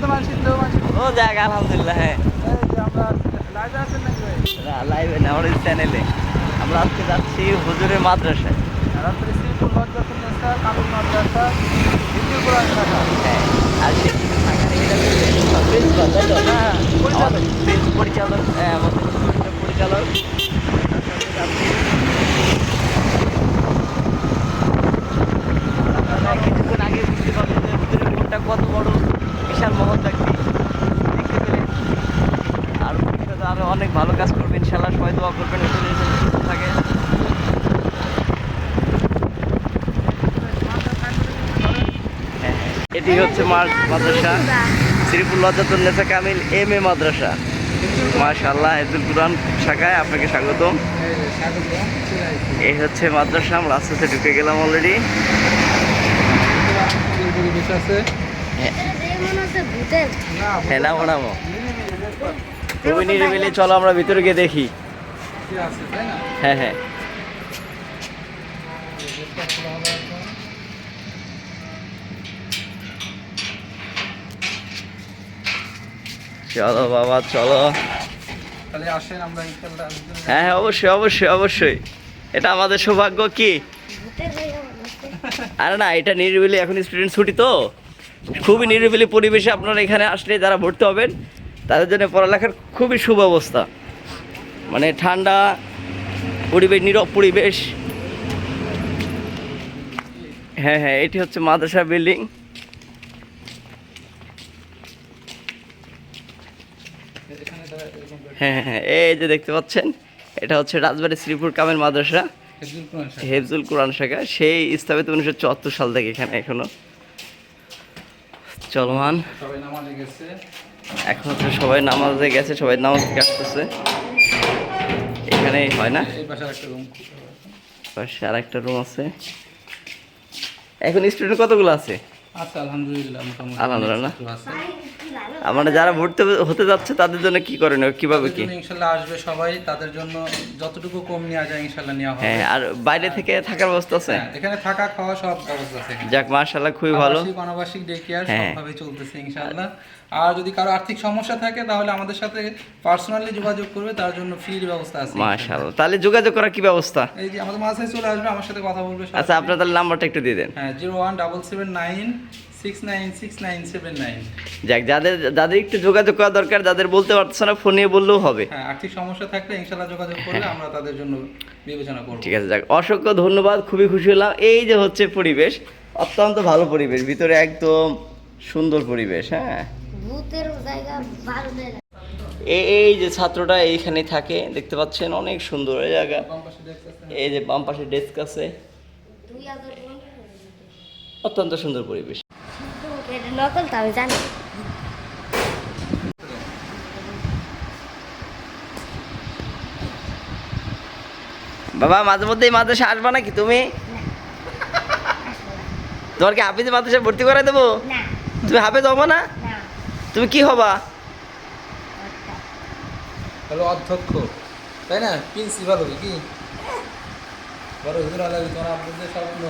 বর্তমান মাঝি ও যাক আলহামদুলিল্লাহ হ্যাঁ। লাইভে না আমাদের চ্যানেলে আমরা আজকে যাচ্ছি হুজুরের মাদ্রাসায়। রাত্রে শ্রীপুর লজ্জাতুল নেসা কামিল মাদ্রাসা দ্বিতীয় কোরআন শাখা হ্যাঁ আর সে থাকার এটা হচ্ছে প্রিন্সিপাল তাই তো হ্যাঁ, পরিচালক। আমাদের প্রিন্স- পরিচালক হ্যাঁ আমাদের স্কুলের পরিচালক আপনারা কিছুক্ষণ আগে বুঝতে পারলেন যে হুজুরের মনটা কত বড় বিশাল মহৎ ব্যক্তি দেখতে পেলেন আর ভবিষ্যতে আরও অনেক ভালো কাজ করবেন ইনশাল্লাহ সবাই দোয়া করবেন সুস্থ থাকে হ্যাঁ, হ্যাঁ। এটি হচ্ছে মার্চ মাদ্রাসা শ্রীপুর লজ্জাতুল নেসা কামিল এম এ মাদ্রাসা মাশাআল্লাহ হেজুল কুরআন শাখায় আপনাকে স্বাগতম এই স্বাগত এই হচ্ছে মাদ্রাসা আমরা আস্তে আস্তে ঢুকে গেলাম অলরেডি হ্যাঁ না বানাবো খুবই নিরিবিলি চলো, আমরা ভিতরে গিয়ে দেখি। হ্যাঁ হ্যাঁ। চলো বাবা, চলো। হ্যাঁ হ্যাঁ অবশ্যই অবশ্যই অবশ্যই। এটা আমাদের সৌভাগ্য কি। আরে না, এটা নিরিবিলি, এখন স্টুডেন্ট ছুটি তো। খুবই নিরিবিলি পরিবেশে আপনারা এখানে আসলে যারা ভর্তি হবেন তাদের জন্য পড়ালেখার খুবই সুব্যবস্থা। মানে ঠান্ডা পরিবেশ নীরব পরিবেশ। হ্যাঁ হ্যাঁ এটি হচ্ছে মাদ্রাসা বিল্ডিং। হ্যাঁ হ্যাঁ হ্যাঁ এই যে দেখতে পাচ্ছেন এটা হচ্ছে রাজবাড়ি শ্রীপুর কামের মাদ্রাসা। হেফজুল কোরআন শাখা সেই স্থাপিত উনিশশো চুয়াত্তর সাল থেকে এখানে এখনও চলমান। সবাই নামাজে গেছে। এখন হচ্ছে সবাই নামাজে গেছে সবাই নামাজ থেকে আসতেছে। এখানে হয় না? পাশে আর একটা রুম আছে। এখন স্টুডেন্ট কতগুলো আছে? আচ্ছা আলহামদুলিল্লাহ আলহামদুলিল্লাহ। আমরা যারা ভর্তি হতে যাচ্ছে তাদের জন্য কি করণীয়? কীভাবে কি? ইনশাল্লাহ আসবে সবাই তাদের জন্য যতটুকু কম নেওয়া যায় ইনশাল্লাহ নেওয়া হবে। হ্যাঁ আর বাইরে থেকে থাকার ব্যবস্থা আছে? হ্যাঁ, এখানে থাকা খাওয়া সব ব্যবস্থা আছে যাক মার্শাল্লাহ খুবই ভালো। আবাসিক অনাবাসিক ডে কেয়ার হ্যাঁ। সবভাবে চলতেছে ইনশাআল্লাহ। আর যদি কারও আর্থিক সমস্যা থাকে তাহলে আমাদের সাথে পার্সোনালি যোগাযোগ করবে তার জন্য ফ্রির ব্যবস্থা আছে মার্শাল্লাহ তাহলে যোগাযোগ করার কি ব্যবস্থা? এই যে আমাদের মাঝে চলে আসবে আমার সাথে কথা বলবে আচ্ছা আপনার তাহলে নাম্বারটা একটু দিয়ে দেন। হ্যাঁ zero one double seven nine six nine six nine seven nine যাক যাদের যাদের একটু যোগাযোগ করা দরকার যাদের বলতে পারতেছে না ফোন বললেও হবে। হ্যাঁ আর্থিক সমস্যা থাকলে যোগাযোগ করলে আমরা তাদের জন্য বিবেচনা করব। ঠিক আছে যাক অসংখ্য ধন্যবাদ খুবই খুশি হলাম। এই যে হচ্ছে পরিবেশ অত্যন্ত ভালো পরিবেশ ভিতরে একদম সুন্দর পরিবেশ হ্যাঁ। এই এই যে ছাত্রটা এইখানে থাকে দেখতে পাচ্ছেন অনেক সুন্দর এই জায়গা। এই যে বাম পাশে ডেস্ক আছে। অত্যন্ত সুন্দর পরিবেশ। নকল তো আমি জানি। বাবা মাঝে মধ্যে এই মাদ্রাসা আসবা নাকি তুমি? তোমার কি হাফিজ মাদ্রাসা ভর্তি করে দেবো? তুমি হাফেজ হব না? না। তুমি কি হবা? হ্যালো অধ্যক্ষ। তাই না? প্রিন্সিপাল হবে কি? বড় হুজুর আলাদা তোমার আপনাদের স্বপ্ন।